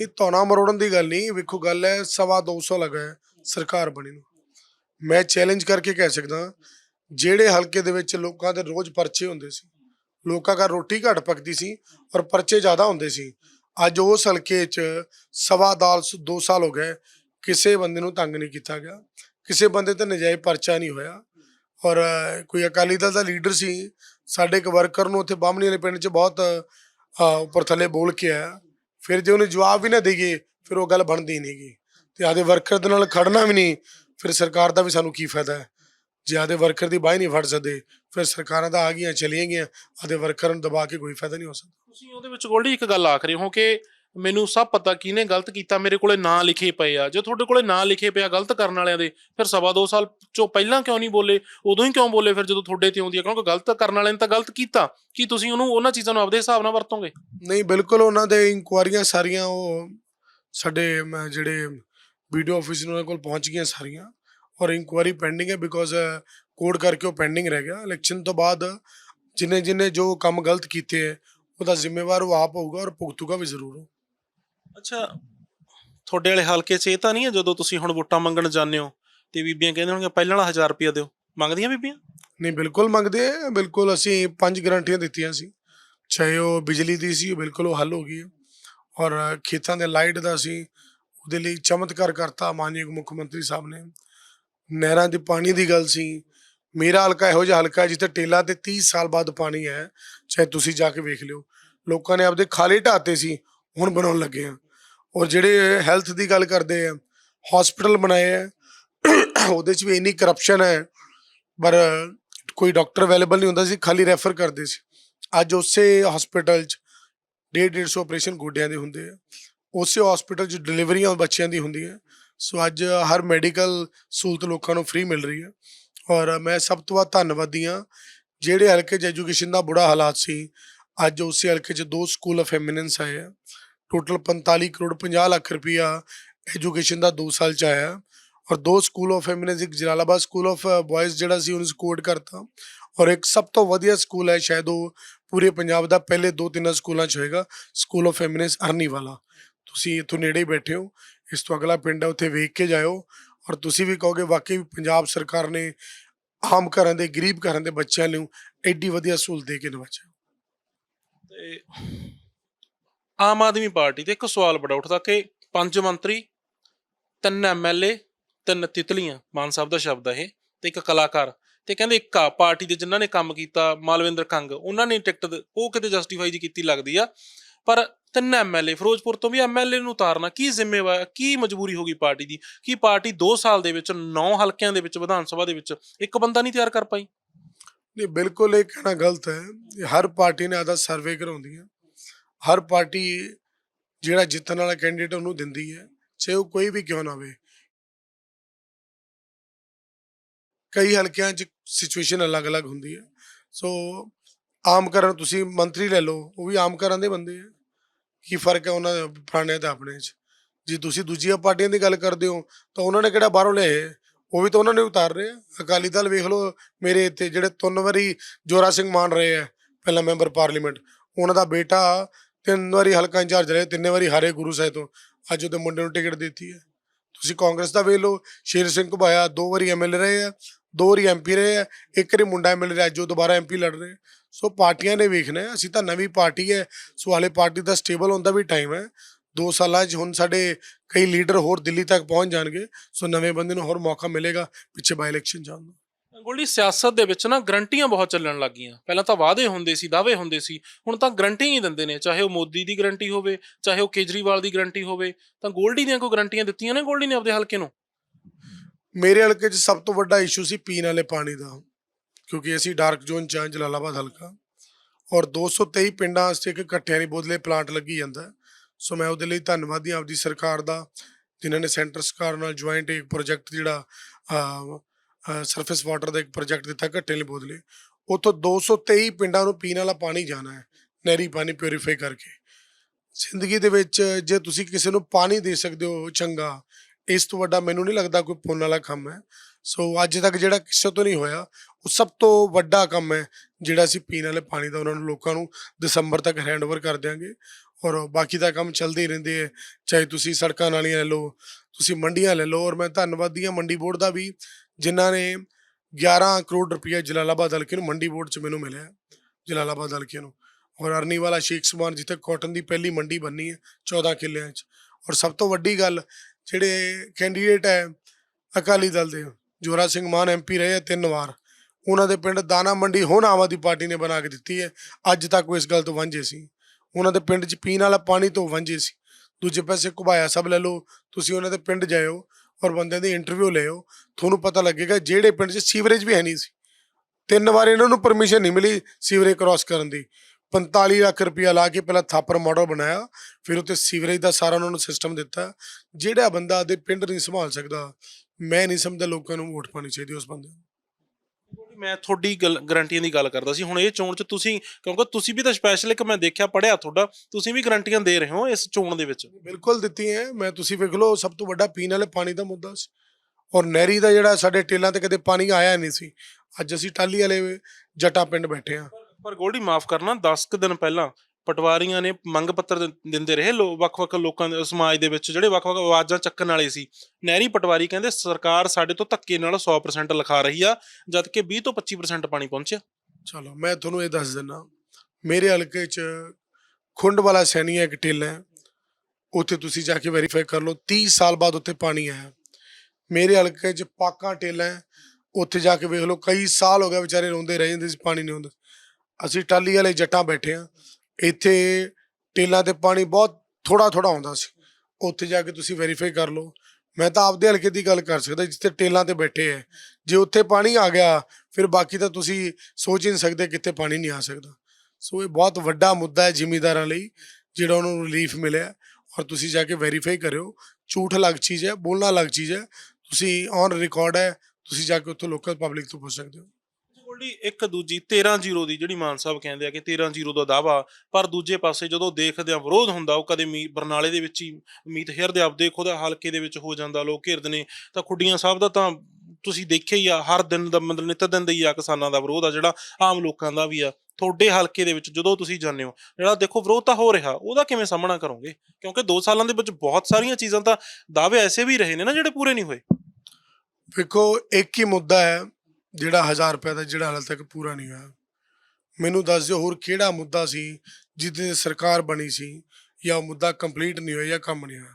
ਇਹ ਧੌਣਾ ਮਰੋੜਨ ਦੀ ਗੱਲ ਨਹੀਂ। ਵੇਖੋ ਗੱਲ ਹੈ ਸਵਾ 200 ਲੱਗਾ ਸਰਕਾਰ ਬਣੀ ਨੂੰ। ਮੈਂ ਚੈਲੰਜ ਕਰਕੇ ਕਹਿ ਸਕਦਾ ਜਿਹੜੇ ਹਲਕੇ ਦੇ ਵਿੱਚ ਲੋਕਾਂ ਦੇ ਰੋਜ਼ ਪਰਚੇ ਹੁੰਦੇ ਸੀ, ਲੋਕਾਂ ਦਾ ਰੋਟੀ ਘੱਟ ਪਕਦੀ ਸੀ ਔਰ ਪਰਚੇ ਜ਼ਿਆਦਾ ਹੁੰਦੇ ਸੀ, ਅੱਜ ਉਸ ਹਲਕੇ 'ਚ ਸਵਾ ਦਾਲ 2 ਸਾਲ ਹੋ ਗਏ, ਕਿਸੇ ਬੰਦੇ ਨੂੰ ਤੰਗ ਨਹੀਂ ਕੀਤਾ ਗਿਆ, ਕਿਸੇ ਬੰਦੇ ਤੇ ਨਜਾਇਜ਼ ਪਰਚਾ ਨਹੀਂ ਹੋਇਆ ਔਰ ਕੋਈ ਅਕਾਲੀ ਦਲ ਦਾ ਲੀਡਰ ਸੀ, ਸਾਡੇ ਇੱਕ ਵਰਕਰ ਨੂੰ ਉੱਥੇ ਬਾਹਮਣੀ ਵਾਲੇ ਪਿੰਡ 'ਚ ਬਹੁਤ ਉੱਪਰ ਥੱਲੇ ਬੋਲ ਕੇ ਆਇਆ, ਫਿਰ ਜੇ ਉਹਨੇ ਜਵਾਬ ਵੀ ਨਾ ਦੇਈਏ, ਫਿਰ ਉਹ ਗੱਲ ਬਣਦੀ ਨਹੀਂਗੀ ਤੇ ਆਦੇ ਵਰਕਰ ਦੇ ਨਾਲ ਖੜਨਾ ਵੀ ਨਹੀਂ ਫਿਰ ਸਰਕਾਰ ਦਾ ਵੀ ਸਾਨੂੰ ਕੀ ਫਾਇਦਾ ਹੈ? ਜੇ ਆਦੇ ਵਰਕਰ ਦੀ ਬਾਹ ਨਹੀਂ ਫੜ ਸਕਦੇ ਫਿਰ ਸਰਕਾਰਾਂ ਤਾਂ ਆ ਗਈਆਂ ਚਲੀਆਂ ਗਈਆਂ ਆਦੇ ਵਰਕਰ ਨੂੰ ਦਬਾ ਕੇ ਕੋਈ ਫਾਇਦਾ ਨਹੀਂ ਹੋ ਸਕਦਾ। ਤੁਸੀਂ ਉਹਦੇ ਵਿੱਚ ਗੋਲਡੀ ਇੱਕ ਗੱਲ ਆਖ ਰਹੇ ਹੋ ਕਿ ਮੈਨੂੰ ਸਭ ਪਤਾ ਕਿਹਨੇ ਗਲਤ ਕੀਤਾ ਮੇਰੇ ਕੋਲੇ ਨਾਂ ਲਿਖੇ ਪਏ ਆ। ਜੇ ਤੁਹਾਡੇ ਕੋਲੇ ਨਾਂ ਲਿਖੇ ਪਿਆ ਗਲਤ ਕਰਨ ਵਾਲਿਆਂ ਦੇ ਫਿਰ ਸਵਾ ਦੋ ਸਾਲ ਚੋਂ ਪਹਿਲਾਂ ਕਿਉਂ ਨਹੀਂ ਬੋਲੇ ਉਦੋਂ ਹੀ ਕਿਉਂ ਬੋਲੇ ਫਿਰ ਜਦੋਂ ਤੁਹਾਡੇ ਤੇ ਆਉਂਦੀ ਆ? ਕਿਉਂਕਿ ਗਲਤ ਕਰਨ ਵਾਲਿਆਂ ਨੇ ਤਾਂ ਗਲਤ ਕੀਤਾ। ਕੀ ਤੁਸੀਂ ਉਹਨੂੰ ਉਹਨਾਂ ਚੀਜ਼ਾਂ ਨੂੰ ਆਪਦੇ ਹਿਸਾਬ ਨਾਲ ਵਰਤੋਗੇ? ਨਹੀਂ ਬਿਲਕੁਲ ਉਹਨਾਂ ਦੇ ਇਨਕੁਆਰੀਆਂ ਸਾਰੀਆਂ ਉਹ ਸਾਡੇ ਜਿਹੜੇ ਵੀਡੀਓ ਆਫਿਸ ਉਹਨਾਂ ਕੋਲ ਪਹੁੰਚ ਗਈਆਂ ਸਾਰੀਆਂ ਔਰ ਇਨਕੁਆਰੀ ਪੈਂਡਿੰਗ ਹੈ ਬਿਕੋਜ਼ ਕੋਡ ਕਰਕੇ ਉਹ ਪੈਂਡਿੰਗ ਰਹਿ ਗਿਆ। ਇਲੈਕਸ਼ਨ ਤੋਂ ਬਾਅਦ ਜਿਨੇ ਜਿਨੇ ਜੋ ਕੰਮ ਗਲਤ ਕੀਤੇ ਹੈ ਉਹਦਾ ਜ਼ਿੰਮੇਵਾਰ ਉਹ ਆਪ ਹੋਊਗਾ ਔਰ ਭੁਗਤੂਗਾ ਵੀ ਜ਼ਰੂਰ। ਉਹ ਅੱਛਾ ਤੁਹਾਡੇ ਵਾਲੇ ਹਲਕੇ 'ਚ ਇਹ ਤਾਂ ਨਹੀਂ ਹੈ ਜਦੋਂ ਤੁਸੀਂ ਹੁਣ ਵੋਟਾਂ ਮੰਗਣ ਜਾਂਦੇ ਹੋ ਤੇ ਬੀਬੀਆਂ ਕਹਿੰਦੇ ਹੋਣਗੀਆਂ ਪਹਿਲਾਂ ਵਾਲਾ 1000 ਰੁਪਇਆ ਦਿਓ। ਮੰਗਦੀਆਂ ਬੀਬੀਆਂ? ਨਹੀਂ ਬਿਲਕੁਲ ਮੰਗਦੇ ਆ ਬਿਲਕੁਲ ਅਸੀਂ ਪੰਜ ਗਰੰਟੀਆਂ ਦਿੱਤੀਆਂ ਸੀ। ਚਾਹੇ ਉਹ ਬਿਜਲੀ ਦੀ ਸੀ ਉਹ ਬਿਲਕੁਲ ਉਹ ਹੱਲ ਹੋ ਗਈ ਹੈ। ਔਰ ਖੇਤਾਂ ਦੇ ਲਾਈਟ ਦਾ ਸੀ ਉਹਦੇ ਲਈ ਚਮਤਕਾਰ ਕਰਤਾ ਮਾਨਯੋਗ ਮੁੱਖ ਮੰਤਰੀ ਸਾਹਿਬ ਨੇ। ਨਹਿਰਾਂ ਦੇ ਪਾਣੀ ਦੀ ਗੱਲ ਸੀ। ਮੇਰਾ ਹਲਕਾ ਇਹੋ ਜਿਹਾ ਹਲਕਾ ਜਿੱਥੇ ਟੇਲਾ ਤੇ 30 ਸਾਲ ਬਾਅਦ ਪਾਣੀ ਹੈ। ਚਾਹੇ ਤੁਸੀਂ ਜਾ ਕੇ ਵੇਖ ਲਿਓ। ਲੋਕਾਂ ਨੇ ਆਪਦੇ ਖਾਲੇ ਢਾਤੇ ਸੀ, ਹੁਣ ਬਣਾਉਣ ਲੱਗੇ ਆ। ਔਰ ਜਿਹੜੇ ਹੈਲਥ ਦੀ ਗੱਲ ਕਰਦੇ ਆ ਹਸਪੀਟਲ ਬਣਾਏ ਆ, ਉਹਦੇ 'ਚ ਵੀ ਇੰਨੀ ਕਰਪਸ਼ਨ ਹੈ। ਪਰ ਕੋਈ ਡਾਕਟਰ ਅਵੇਲੇਬਲ ਨਹੀਂ ਹੁੰਦਾ ਸੀ, ਖਾਲੀ ਰੈਫਰ ਕਰਦੇ ਸੀ। ਅੱਜ ਉਸੇ ਹਸਪੀਟਲ 'ਚ 150 ਆਪਰੇਸ਼ਨ ਗੋਡਿਆਂ ਦੇ ਹੁੰਦੇ ਆ। ਉਸੇ ਹਸਪੀਟਲ 'ਚ ਡਿਲੀਵਰੀਆਂ ਬੱਚਿਆਂ ਦੀ ਹੁੰਦੀ ਹੈ ਸੋ ਅੱਜ ਹਰ ਮੈਡੀਕਲ ਸਹੂਲਤ ਲੋਕਾਂ ਨੂੰ ਫ੍ਰੀ ਮਿਲ ਰਹੀ ਹੈ ਔਰ ਮੈਂ ਸਭ ਤੋਂ ਵੱਧ ਧੰਨਵਾਦੀ ਹਾਂ, ਜਿਹੜੇ ਹਲਕੇ 'ਚ ਐਜੂਕੇਸ਼ਨ ਦਾ ਬੁਰਾ ਹਾਲਾਤ ਸੀ, ਅੱਜ ਉਸੇ ਹਲਕੇ 'ਚ ਦੋ ਸਕੂਲ ਆਫ ਐਮੀਨੈਂਸ ਆਏ ਆ। ਟੋਟਲ 45 ਕਰੋੜ 50 ਲੱਖ ਰੁਪਇਆ ਐਜੂਕੇਸ਼ਨ ਦਾ 2 ਸਾਲ 'ਚ ਆਇਆ। ਔਰ ਦੋ ਸਕੂਲ ਆਫ ਐਮੀਨੈਂਸ ਇੱਕ ਜਲਾਲਾਬਾਦ ਸਕੂਲ ਆਫ ਬॉयਜ਼ ਜਿਹੜਾ ਸੀ, ਉਹਨੂੰ ਸਕੋਰ ਕਰਤਾ। ਔਰ ਇੱਕ ਸਭ ਤੋਂ ਵਧੀਆ ਸਕੂਲ ਹੈ, ਸ਼ਾਇਦ ਉਹ ਪੂਰੇ ਪੰਜਾਬ ਦਾ ਪਹਿਲੇ ਦੋ ਤਿੰਨ ਸਕੂਲਾਂ 'ਚ ਹੋਏਗਾ ਸਕੂਲ ਆਫ ਐਮੀਨੈਂਸ ਅਰਨੀ ਵਾਲਾ ਤੁਸੀਂ ਇੱਥੋਂ ਨੇੜੇ ਬੈਠੇ ਹੋ, ਇਸ ਤੋਂ ਅਗਲਾ ਪਿੰਡ ਹੈ, ਉੱਥੇ ਵੇਖ ਕੇ ਜਾਇਓ। ਔਰ ਤੁਸੀਂ ਵੀ ਕਹੋਗੇ, ਵਾਕਈ ਪੰਜਾਬ ਸਰਕਾਰ ਨੇ ਆਮ ਘਰਾਂ ਦੇ, ਗਰੀਬ ਘਰਾਂ ਦੇ ਬੱਚਿਆਂ ਨੂੰ ਐਡੀ ਵਧੀਆ ਸਹੂਲਤ ਦੇ ਕੇ ਨਵਾਜਿਆ। ਤੇ ਆਮ ਆਦਮੀ ਪਾਰਟੀ ਤੇ ਇੱਕ ਸਵਾਲ ਬੜਾ ਉੱਠਦਾ ਕਿ ਪੰਜ ਮੰਤਰੀ, ਤਿੰਨ ਐਮਐਲਏ ਤਿੰਨ ਤਿਤਲੀਆਂ, ਮਾਨ ਸਾਹਿਬ ਦਾ ਸ਼ਬਦ ਹੈ ਇਹ, ਤੇ ਇੱਕ ਕਲਾਕਾਰ। ਤੇ ਕਹਿੰਦੇ ਇੱਕ ਆ, ਪਾਰਟੀ ਦੇ ਜਿਨ੍ਹਾਂ ਨੇ ਕੰਮ ਕੀਤਾ, ਮਾਲਵਿੰਦਰ ਕੰਗ ਉਹਨਾਂ ਨੇ ਟਿਕਟ ਉਹ ਕਿਤੇ ਜਸਟੀਫਾਈ ਜੀ ਕੀਤੀ ਲੱਗਦੀ ਆ। ਪਰ ਤਿੰਨ ਐਮਐਲਏ ਫਿਰੋਜ਼ਪੁਰ ਤੋਂ ਵੀ ਐਮਐਲਏ ਨੂੰ ਉਤਾਰਨਾ, ਕੀ ਜ਼ਿੰਮੇਵਾਰ ਕੀ ਮਜਬੂਰੀ ਹੋਗੀ ਪਾਰਟੀ ਦੀ? ਕੀ ਪਾਰਟੀ 2 ਸਾਲ ਦੇ ਵਿੱਚ 9 ਹਲਕਿਆਂ ਦੇ ਵਿੱਚ, ਵਿਧਾਨ ਸਭਾ ਦੇ ਵਿੱਚ ਇੱਕ ਬੰਦਾ ਨਹੀਂ ਤਿਆਰ ਕਰ ਪਾਈ? ਨਹੀਂ, ਬਿਲਕੁਲ ਇਹ ਕਹਿਣਾ ਗਲਤ ਹੈ। ਹਰ ਪਾਰਟੀ ਨੇ ਆਦਾ ਸਰਵੇ ਕਰਾਉਂਦੀ ਹੈ ਹਰ ਪਾਰਟੀ ਜਿਹੜਾ ਜਿੱਤਣ ਵਾਲਾ ਕੈਂਡੀਡੇਟ ਉਹਨੂੰ ਦਿੰਦੀ ਹੈ। ਚਾਹੇ ਉਹ ਕੋਈ ਵੀ ਕਿਉਂ ਨਾ ਹੋਵੇ। ਕਈ ਹਲਕਿਆਂ 'ਚ ਸਿਚੁਏਸ਼ਨ ਅਲੱਗ-ਅਲੱਗ ਹੁੰਦੀ ਹੈ। ਸੋ ਆਮ ਕਰਨ ਤੁਸੀਂ ਮੰਤਰੀ ਲੈ ਲਓ, ਉਹ ਵੀ ਆਮ ਕਰਨ ਦੇ ਬੰਦੇ ਆ। ਕੀ ਫ਼ਰਕ ਹੈ ਉਹਨਾਂ ਦੇ ਫਲਾਣੇ ਤੇ ਆਪਣੇ 'ਚ? ਜੇ ਤੁਸੀਂ ਦੂਜੀਆਂ ਪਾਰਟੀਆਂ ਦੀ ਗੱਲ ਕਰਦੇ ਹੋ, ਤਾਂ ਉਹਨਾਂ ਨੇ ਕਿਹੜਾ ਬਾਹਰੋਂ ਲਏ? ਹੈ? ਉਹ ਵੀ ਤਾਂ ਉਹਨਾਂ ਨੇ ਉਤਾਰ ਰਹੇ ਆ। ਅਕਾਲੀ ਦਲ ਵੇਖ ਲਓ, ਮੇਰੇ ਇੱਥੇ ਜਿਹੜੇ ਤਿੰਨ ਵਾਰੀ ਜੋਰਾ ਸਿੰਘ ਮਾਨ ਰਹੇ ਆ, ਪਹਿਲਾ ਮੈਂਬਰ ਪਾਰਲੀਮੈਂਟ, ਉਹਨਾਂ ਦਾ ਬੇਟਾ ਤਿੰਨ ਵਾਰੀ ਹਲਕਾ ਇੰਚਾਰਜ ਰਹੇ, ਤਿੰਨੇ ਵਾਰੀ ਹਾਰੇ ਗੁਰੂ ਸਾਹਿਬ ਤੋਂ। ਅੱਜ ਉਹਦੇ ਮੁੰਡੇ ਨੂੰ ਟਿਕਟ ਦਿੱਤੀ ਹੈ। ਤੁਸੀਂ ਕਾਂਗਰਸ ਦਾ ਵੇਖ ਲਓ, ਸ਼ੇਰ ਸਿੰਘ ਘੁਬਾਇਆ, ਦੋ ਵਾਰੀ ਐਮਐਲਏ ਰਹੇ ਆ, ਦੋ ਵਾਰੀ ਐਮਪੀ ਰਹੇ ਆ, ਇੱਕ ਵਾਰੀ ਮੁੰਡਾ ਐਮਐਲਏ ਰਿਹਾ, ਅੱਜ ਉਹ ਦੁਬਾਰਾ ਐਮਪੀ ਲੜ ਰਹੇ ਸੋ ਪਾਰਟੀਆਂ ਨੇ ਵੇਖਣਾ ਹੈ, ਅਸੀਂ ਤਾਂ ਨਵੀਂ ਪਾਰਟੀ ਹੈ। ਸੋ ਹਾਲੇ ਪਾਰਟੀ ਦਾ ਸਟੇਬਲ ਹੋਣ ਦਾ ਵੀ ਟਾਈਮ ਹੈ। ਦੋ ਸਾਲਾਂ 'ਚ ਹੁਣ ਸਾਡੇ ਕਈ ਲੀਡਰ ਹੋਰ ਦਿੱਲੀ ਤੱਕ ਪਹੁੰਚ ਜਾਣਗੇ। ਸੋ ਨਵੇਂ ਬੰਦੇ ਨੂੰ ਹੋਰ ਮੌਕਾ ਮਿਲੇਗਾ ਪਿੱਛੇ ਬਾਈ ਇਲੈਕਸ਼ਨ ਜਾਣ ਦਾ। ਗੋਲਡੀ ਸਿਆਸਤ ਦੇ ਵਿੱਚ ਨਾ ਗਰੰਟੀਆਂ ਬਹੁਤ ਚੱਲਣ ਲੱਗੀਆਂ। ਪਹਿਲਾਂ ਤਾਂ ਵਾਅਦੇ ਹੁੰਦੇ ਸੀ ਦਾਅਵੇ ਹੁੰਦੇ ਸੀ। ਹੁਣ ਤਾਂ ਗਰੰਟੀ ਹੀ ਦਿੰਦੇ ਨੇ। ਚਾਹੇ ਉਹ ਮੋਦੀ ਦੀ ਗਰੰਟੀ ਹੋਵੇ ਚਾਹੇ ਉਹ ਕੇਜਰੀਵਾਲ ਦੀ ਗਰੰਟੀ ਹੋਵੇ। ਤਾਂ ਗੋਲਡੀ ਦੀਆਂ ਕੋਈ ਗਰੰਟੀਆਂ ਦਿੱਤੀਆਂ ਨੇ ਗੋਲਡੀ ਨੇ ਆਪਦੇ ਹਲਕੇ ਨੂੰ? ਮੇਰੇ ਹਲਕੇ 'ਚ ਸਭ ਤੋਂ ਵੱਡਾ ਇਸ਼ੂ ਸੀ ਪੀਣ ਵਾਲੇ ਪਾਣੀ ਦਾ। ਕਿਉਂਕਿ ਅਸੀਂ ਡਾਰਕ ਜ਼ੋਨ 'ਚ ਹਾਂ ਜਲਾਲਾਬਾਦ ਹਲਕਾ। ਔਰ 223 ਪਿੰਡਾਂ ਵਾਸਤੇ ਇੱਕ ਇਕੱਠਿਆਂ ਦੀ ਬੋਤਲੇ ਪਲਾਂਟ ਲੱਗੀ ਜਾਂਦਾ ਸੋ ਮੈਂ ਉਹਦੇ ਲਈ ਧੰਨਵਾਦੀ ਹਾਂ ਆਪਦੀ ਸਰਕਾਰ ਦਾ, ਜਿਨ੍ਹਾਂ ਨੇ ਸੈਂਟਰ ਸਰਕਾਰ ਨਾਲ ਜੁਆਇੰਟ ਇੱਕ ਪ੍ਰੋਜੈਕਟ ਜਿਹੜਾ ਸਰਫੇਸ ਵਾਟਰ ਦਾ ਇੱਕ ਪ੍ਰੋਜੈਕਟ ਦਿੱਤਾ ਘੱਟੇ ਲਈ ਬੋਤਲੇ ਉੱਥੋਂ 223 ਪਿੰਡਾਂ ਨੂੰ ਪੀਣ ਵਾਲਾ ਪਾਣੀ ਜਾਣਾ ਹੈ, ਨਹਿਰੀ ਪਾਣੀ ਪਿਊਰੀਫਾਈ ਕਰਕੇ। ਜ਼ਿੰਦਗੀ ਦੇ ਵਿੱਚ ਜੇ ਤੁਸੀਂ ਕਿਸੇ ਨੂੰ ਪਾਣੀ ਦੇ ਸਕਦੇ ਹੋ ਚੰਗਾ, ਇਸ ਤੋਂ ਵੱਡਾ ਮੈਨੂੰ ਨਹੀਂ ਲੱਗਦਾ ਕੋਈ ਪੁੰਨ ਵਾਲਾ ਕੰਮ ਹੈ। ਸੋ ਅੱਜ ਤੱਕ ਜਿਹੜਾ ਕਿਸੇ ਤੋਂ ਨਹੀਂ ਹੋਇਆ, ਉਹ ਸਭ ਤੋਂ ਵੱਡਾ ਕੰਮ ਹੈ, ਜਿਹੜਾ ਅਸੀਂ ਪੀਣ ਵਾਲੇ ਪਾਣੀ ਦਾ ਉਹਨਾਂ ਨੂੰ ਲੋਕਾਂ ਨੂੰ ਦਸੰਬਰ ਤੱਕ ਹੈਂਡਓਵਰ ਕਰ ਦਿਆਂਗੇ। ਔਰ ਬਾਕੀ ਦਾ ਕੰਮ ਚੱਲਦੇ ਹੀ ਰਹਿੰਦੇ ਹੈ, ਚਾਹੇ ਤੁਸੀਂ ਸੜਕਾਂ ਨਾਲੀਆਂ ਲੈ ਲਓ, ਤੁਸੀਂ ਮੰਡੀਆਂ ਲੈ ਲਓ। ਔਰ ਮੈਂ ਧੰਨਵਾਦੀ ਹਾਂ, ਮੰਡੀ ਬੋਰਡ ਦਾ ਵੀ, ਜਿਨ੍ਹਾਂ ਨੇ 11 ਕਰੋੜ ਰੁਪਏ ਜਲਾਲਾਬਾਦ ਹਲਕੇ ਨੂੰ, ਮੰਡੀ ਬੋਰਡ 'ਚ ਮੈਨੂੰ ਮਿਲਿਆ, ਜਲਾਲਾਬਾਦ ਹਲਕੇ ਨੂੰ। ਔਰ ਅਰਨੀ ਵਾਲਾ ਸ਼ੇਖ ਸਮਾਨ, ਜਿੱਥੇ ਕਾਟਨ ਦੀ ਪਹਿਲੀ ਮੰਡੀ ਬੰਨੀ ਹੈ 14 ਕਿੱਲਿਆਂ 'ਚ। ਔਰ ਸਭ ਤੋਂ ਵੱਡੀ ਗੱਲ, ਜਿਹੜੇ ਕੈਂਡੀਡੇਟ ਹੈ, ਅਕਾਲੀ ਦਲ ਦੇ। ਜੋਰਾ ਸਿੰਘ ਮਾਨ ਐਮਪੀ ਰਹੇ ਆ, ਤਿੰਨ ਵਾਰ। ਉਹਨਾਂ ਦੇ ਪਿੰਡ ਦਾਣਾ ਮੰਡੀ ਹੁਣ ਆਮ ਆਦਮੀ ਪਾਰਟੀ ਨੇ ਬਣਾ ਕੇ ਦਿੱਤੀ ਹੈ। ਅੱਜ ਤੱਕ ਉਹ ਇਸ ਗੱਲ ਤੋਂ ਵਾਂਝੇ ਸੀ। ਉਹਨਾਂ ਦੇ ਪਿੰਡ 'ਚ ਪੀਣ ਵਾਲਾ ਪਾਣੀ ਤੋਂ ਵਾਂਝੇ ਸੀ। ਦੂਜੇ ਪਾਸੇ ਘੁਬਾਇਆ ਸਭ ਲੈ ਲਓ, ਤੁਸੀਂ ਉਹਨਾਂ ਦੇ ਪਿੰਡ ਜਾਇਓ ਔਰ ਬੰਦਿਆਂ ਦੀ ਇੰਟਰਵਿਊ ਲਿਓ ਤੁਹਾਨੂੰ ਪਤਾ ਲੱਗੇਗਾ ਜਿਹੜੇ ਪਿੰਡ 'ਚ ਸੀਵਰੇਜ ਵੀ ਹੈ ਨਹੀਂ ਸੀ। ਤਿੰਨ ਵਾਰ ਇਹਨਾਂ ਨੂੰ ਪਰਮਿਸ਼ਨ ਨਹੀਂ ਮਿਲੀ ਸੀਵਰੇਜ ਕ੍ਰਾਸ ਕਰਨ ਦੀ। 45 ਲੱਖ ਰੁਪਇਆ ਲਾ ਕੇ ਪਹਿਲਾਂ ਥਾਪਰ ਮਾਡਲ ਬਣਾਇਆ, ਫਿਰ ਉੱਤੇ ਸੀਵਰੇਜ ਦਾ ਸਾਰਾ ਉਹਨਾਂ ਨੂੰ ਸਿਸਟਮ ਦਿੱਤਾ। ਜਿਹੜਾ ਬੰਦਾ ਦੇ ਪਿੰਡ ਨਹੀਂ ਸੰਭਾਲ ਸਕਦਾ ਮੈਂ ਨਹੀਂ ਸਮਝਦਾ ਲੋਕਾਂ ਨੂੰ ਵੋਟ ਪਾਣੀ ਚਾਹੀਦੀ ਉਸ ਬੰਦੇ ਨੂੰ। ਮੈਂ ਤੁਹਾਡੀ ਗਰੰਟੀਆਂ ਦੀ ਗੱਲ ਕਰਦਾ ਸੀ। ਹੁਣ ਇਹ ਚੋਣ 'ਚ ਤੁਸੀਂ ਕਿਉਂਕਿ ਤੁਸੀਂ ਵੀ ਤਾਂ ਸਪੈਸ਼ਲ ਇੱਕ ਮੈਂ ਦੇਖਿਆ ਪੜਿਆ ਤੁਹਾਡਾ ਤੁਸੀਂ ਵੀ ਗਰੰਟੀਆਂ ਦੇ ਰਹੇ ਹੋ ਇਸ ਚੋਣ ਦੇ ਵਿੱਚ। ਬਿਲਕੁਲ ਦਿੱਤੀ ਹੈ ਮੈਂ ਤੁਸੀਂ ਵੇਖ ਲਓ ਸਭ ਤੋਂ ਵੱਡਾ ਪੀਣ ਵਾਲੇ ਪਾਣੀ ਦਾ ਮੁੱਦਾ ਸੀ। ਔਰ ਨਹਿਰੀ ਦਾ ਜਿਹੜਾ ਸਾਡੇ ਟੇਲਾਂ ਤੇ ਕਦੇ ਪਾਣੀ ਆਇਆ ਨਹੀਂ ਸੀ। ਅੱਜ ਅਸੀਂ ਟਾਲੀ ਵਾਲੇ ਜਟਾ ਪਿੰਡ ਬੈਠੇ ਆ। ਪਰ ਗੋਲਡੀ ਮਾਫ ਕਰਨਾ 10 ਕੁ ਦਿਨ ਪਹਿਲਾਂ ਪਟਵਾਰੀਆਂ ਨੇ ਮੰਗ ਪੱਤਰ ਦਿੰਦੇ ਰਹੇ। ਲੋ, ਵੱਖ-ਵੱਖ ਲੋਕਾਂ ਦੇ, ਸਮਾਜ ਦੇ ਵਿੱਚ ਜਿਹੜੇ ਵੱਖ-ਵੱਖ ਆਵਾਜ਼ਾਂ ਚੱਕਣ ਵਾਲੇ ਸੀ। ਨਹਿਰੀ ਪਟਵਾਰੀ ਕਹਿੰਦੇ, ਸਰਕਾਰ ਸਾਡੇ ਤੋਂ ਧੱਕੇ ਨਾਲ 100% ਲਿਖਾ ਰਹੀ ਆ, ਜਦ ਕਿ 20 ਤੋਂ 25% ਪਾਣੀ ਪਹੁੰਚਿਆ। ਚਲੋ, ਮੈਂ ਤੁਹਾਨੂੰ ਇਹ ਦੱਸ ਦਿੰਦਾ। ਮੇਰੇ ਹਲਕੇ 'ਚ ਖੁੰਡ ਵਾਲਾ ਸੈਣੀ ਹੈ ਇੱਕ ਟੇਲਾ ਹੈ। ਉੱਥੇ ਤੁਸੀਂ ਜਾ ਕੇ ਵੈਰੀਫਾਈ ਕਰ ਲਓ 30 ਸਾਲ ਬਾਅਦ ਉੱਥੇ ਪਾਣੀ ਆਇਆ। ਮੇਰੇ ਹਲਕੇ 'ਚ ਪਾਕਾਂ ਟੇਲਾ ਹੈ। ਉੱਥੇ ਜਾ ਕੇ ਵੇਖ ਲਓ, ਕਈ ਸਾਲ ਹੋ ਗਏ ਵਿਚਾਰੇ ਰੋਂਦੇ ਰਹਿ ਜਾਂਦੇ ਸੀ, ਪਾਣੀ ਨਹੀਂ ਹੁੰਦਾ। ਅਸੀਂ ਟਾਲੀ ਵਾਲੇ ਜੱਟਾਂ ਬੈਠੇ ਆ ਇੱਥੇ ਟੇਲਾਂ ਤੇ ਪਾਣੀ ਬਹੁਤ ਥੋੜਾ ਥੋੜਾ ਆਉਂਦਾ ਸੀ। ਉੱਥੇ ਜਾ ਕੇ ਤੁਸੀਂ ਵੈਰੀਫਾਈ ਕਰ ਲਓ। ਮੈਂ ਤਾਂ ਆਪਦੇ ਹਲਕੇ ਦੀ ਗੱਲ ਕਰ ਸਕਦਾ ਜਿੱਥੇ ਟੇਲਾਂ ਤੇ ਬੈਠੇ ਹੈ ਜੇ ਉੱਥੇ ਪਾਣੀ ਆ ਗਿਆ, ਫਿਰ ਬਾਕੀ ਤਾਂ ਤੁਸੀਂ ਸੋਚ ਹੀ ਨਹੀਂ ਸਕਦੇ ਕਿੱਥੇ ਪਾਣੀ ਨਹੀਂ ਆ ਸਕਦਾ। ਸੋ ਇਹ ਬਹੁਤ ਵੱਡਾ ਮੁੱਦਾ ਹੈ ਜ਼ਿਮੀਦਾਰਾਂ ਲਈ, ਜਿਹੜਾ ਉਹਨਾਂ ਨੂੰ ਰਿਲੀਫ ਮਿਲਿਆ। ਔਰ ਤੁਸੀਂ ਜਾ ਕੇ ਵੈਰੀਫਾਈ ਕਰਿਓ। ਝੂਠ ਅਲੱਗ ਚੀਜ਼ ਹੈ ਬੋਲਣਾ ਅਲੱਗ ਚੀਜ਼ ਹੈ ਤੁਸੀਂ ਔਨ ਰਿਕਾਰਡ ਹੈ ਤੁਸੀਂ ਜਾ ਕੇ ਉੱਥੋਂ ਲੋਕਲ ਪਬਲਿਕ ਤੋਂ ਪੁੱਛ ਸਕਦੇ ਹੋ। ਗੋਲਡੀ ਇੱਕ ਦੂਜੀ 13-0 ਦੀ ਜਿਹੜੀ ਮਾਨ ਸਾਹਿਬ ਕਹਿੰਦੇ ਆ ਕਿ 13-0 ਦਾ ਦਾਵਾ ਪਰ ਦੂਜੇ ਪਾਸੇ ਜਦੋਂ ਦੇਖਦੇ ਆ ਵਿਰੋਧ ਹੁੰਦਾ, ਉਹ ਕਦੇ ਬਰਨਾਲੇ ਦੇ ਵਿੱਚ ਹੀ ਮੀਤ ਹੇਰ ਦੇ ਆਪਦੇ ਖੁਦ ਹਲਕੇ ਦੇ ਵਿੱਚ ਹੋ ਜਾਂਦਾ, ਲੋਕ ਘਿਰਦੇ ਨੇ, ਤਾਂ ਖੁੱਡੀਆਂ ਸਾਹਿਬ ਦਾ ਤਾਂ ਤੁਸੀਂ ਦੇਖਿਆ ਹੀ ਆ, ਹਰ ਦਿਨ ਦਾ ਮਤਲਬ ਨਿਤ ਦਿਨ ਦਾ ਹੀ ਆ ਕਿਸਾਨਾਂ ਦਾ ਵਿਰੋਧ ਆ, ਜਿਹੜਾ ਆਮ ਲੋਕਾਂ ਦਾ ਵੀ ਆ। ਤੁਹਾਡੇ ਹਲਕੇ ਦੇ ਵਿੱਚ ਜਦੋਂ ਤੁਸੀਂ ਜਾਂਦੇ ਹੋ, ਜਿਹੜਾ ਦੇਖੋ ਵਿਰੋਧ ਤਾਂ ਹੋ ਰਿਹਾ, ਉਹਦਾ ਕਿਵੇਂ ਸਾਹਮਣਾ ਕਰੋਗੇ? ਕਿਉਂਕਿ 2 ਸਾਲਾਂ ਦੇ ਵਿੱਚ ਬਹੁਤ ਸਾਰੀਆਂ ਚੀਜ਼ਾਂ ਤਾਂ ਦਾਅਵੇ ਐਸੇ ਵੀ ਰਹੇ ਨੇ ਨਾ, ਜਿਹੜੇ ਪੂਰੇ ਨਹੀਂ ਹੋਏ। ਦੇਖੋ ਇੱਕ ਹੀ ਮੁੱਦਾ ਹੈ ਜਿਹੜਾ 1000 ਰੁਪਏ ਦਾ ਜਿਹੜਾ ਹਾਲੇ ਤੱਕ ਪੂਰਾ ਨਹੀਂ ਹੋਇਆ। ਮੈਨੂੰ ਦੱਸ ਦਿਓ ਹੋਰ ਕਿਹੜਾ ਮੁੱਦਾ ਸੀ ਜਿਹਦੇ ਸਰਕਾਰ ਬਣੀ ਸੀ ਜਾਂ ਉਹ ਮੁੱਦਾ ਕੰਪਲੀਟ ਨਹੀਂ ਹੋਇਆ ਜਾਂ ਕੰਮ ਨਹੀਂ ਹੋਇਆ।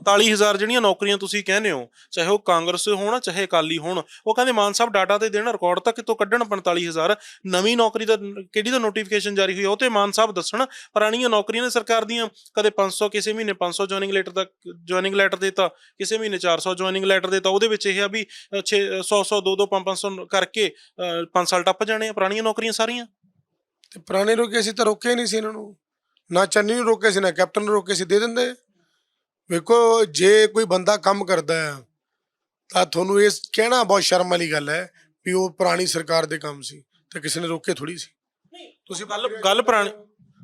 45000 ਜਿਹੜੀਆਂ ਨੌਕਰੀਆਂ ਤੁਸੀਂ ਕਹਿੰਦੇ ਹੋ, ਚਾਹੇ ਉਹ ਕਾਂਗਰਸ ਹੋਣ, ਚਾਹੇ ਅਕਾਲੀ ਹੋਣ, ਉਹ ਕਹਿੰਦੇ ਮਾਨ ਸਾਹਿਬ ਡਾਟਾ ਤੇ ਦੇਣ, ਰਿਕਾਰਡ ਤੱਕ ਕਿਤੋਂ ਕੱਢਣ 45000 ਨਵੀਂ ਨੌਕਰੀ ਦਾ, ਕਿਹੜੀ ਦਾ ਨੋਟੀਫਿਕੇਸ਼ਨ ਜਾਰੀ ਹੋਈ ਉਹ ਤੇ ਮਾਨ ਸਾਹਿਬ ਦੱਸਣ, ਪੁਰਾਣੀਆਂ ਨੌਕਰੀਆਂ ਨੇ ਸਰਕਾਰ ਦੀਆਂ, ਕਦੇ 500 ਕਿਸੇ ਮਹੀਨੇ 500 ਜੁਆਇਨਿੰਗ ਲੈਟਰ ਦਾ ਜੁਆਇਨਿੰਗ ਲੈਟਰ ਦਿੱਤਾ ਕਿਸੇ ਮਹੀਨੇ 400 ਜੁਆਇਨਿੰਗ ਲੈਟਰ ਦਿੱਤਾ ਉਹਦੇ ਵਿੱਚ ਇਹ ਆ ਵੀ 6 100 100 200 500 ਕਰਕੇ 5 ਸਾਲ ਟੱਪ ਜਾਣੇ ਆ ਪੁਰਾਣੀਆਂ ਨੌਕਰੀਆਂ ਸਾਰੀਆਂ। ਤੇ ਪੁਰਾਣੇ ਰੋਕੇ ਸੀ ਤਾਂ ਰੋਕੇ ਨਹੀਂ ਸੀ ਇਹਨਾਂ ਨੂੰ। ਨਾ ਚੰਨੀ ਨੂੰ ਰੋਕੇ ਸੀ, ਨਾ ਕੈਪਟਨ ਨੂੰ ਰੋਕੇ ਸੀ, ਦੇ ਦਿੰਦੇ। ਵੇਖੋ ਜੇ ਕੋਈ ਬੰਦਾ ਕੰਮ ਕਰਦਾ ਹੈ ਤਾਂ ਤੁਹਾਨੂੰ ਇਹ ਕਹਿਣਾ ਬਹੁਤ ਸ਼ਰਮ ਵਾਲੀ ਗੱਲ ਹੈ ਵੀ ਉਹ ਪੁਰਾਣੀ ਸਰਕਾਰ ਦੇ ਕੰਮ ਸੀ ਤੇ ਕਿਸੇ ਨੇ ਰੋਕੇ ਥੋੜੀ ਸੀ। ਤੁਸੀਂ ਗੱਲ ਗੱਲ ਪੁਰਾਣੀ